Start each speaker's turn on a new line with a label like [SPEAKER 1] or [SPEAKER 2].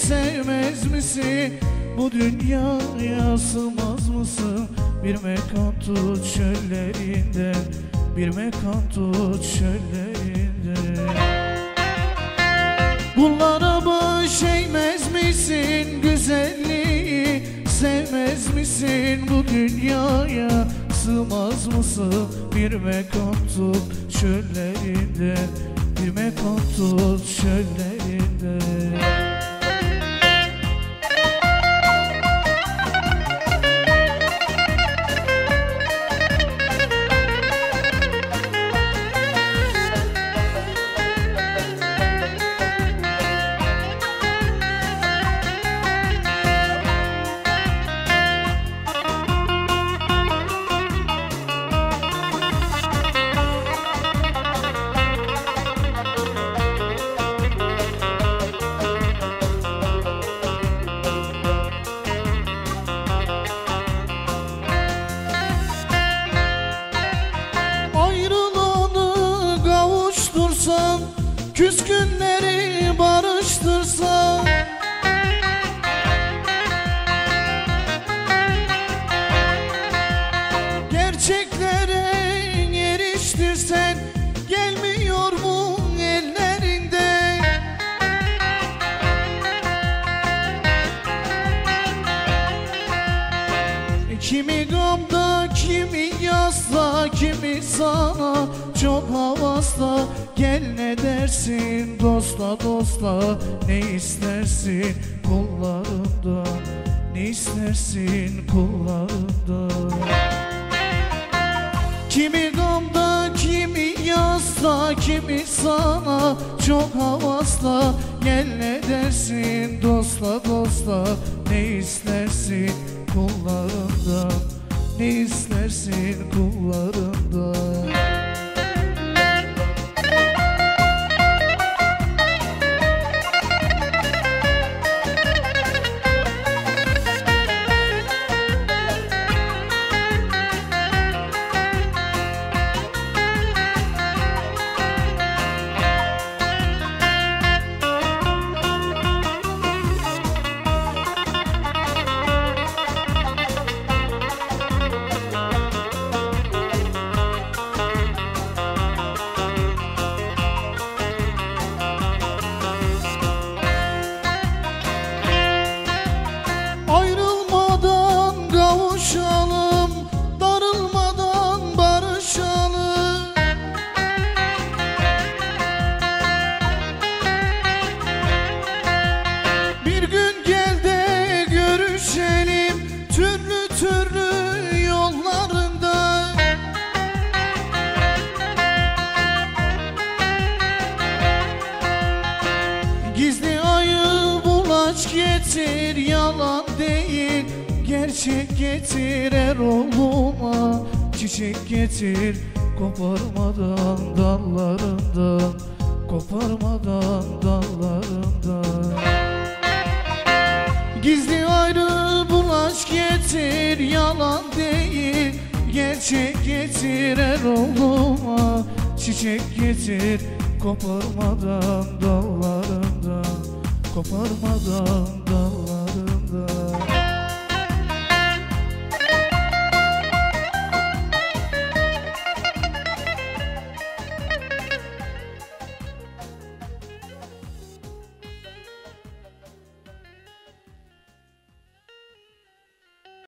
[SPEAKER 1] sevmez misin? Bu dünyaya sığmaz mısın? Bir mekan tut çöllerinde Bir mekan tut çöllerinde. Bunlara baş eğmez misin? Güzelliği sevmez misin? Bu dünyaya sığmaz mısın? Bir mekan tut çöllerinde Bir mekan tut çöllerinde Küskünleri barıştırsan Gerçeklere eriştirsen Gelmiyor mu ellerinde? Kimi gamda, kimi yasla, kimi sana Çok havasla Gel ne dersin dostla dostla Ne istersin kullarında Ne istersin kullarında Kimi gamda, kimi yasla, kimi sana Çok havasla. Gel ne dersin dostla dostla Ne istersin kullarından Ne istersin kullarından Gizli ayı bulaç getir yalan değil. Gerçek getir Erol'uma Çiçek getir. Koparmadan dallarından Koparmadan dallarından. Gizli ayrı bulaş getir yalan değil. Gerçek getir Erol'uma Çiçek getir. Koparmadan dallarından Koparmadan dallarından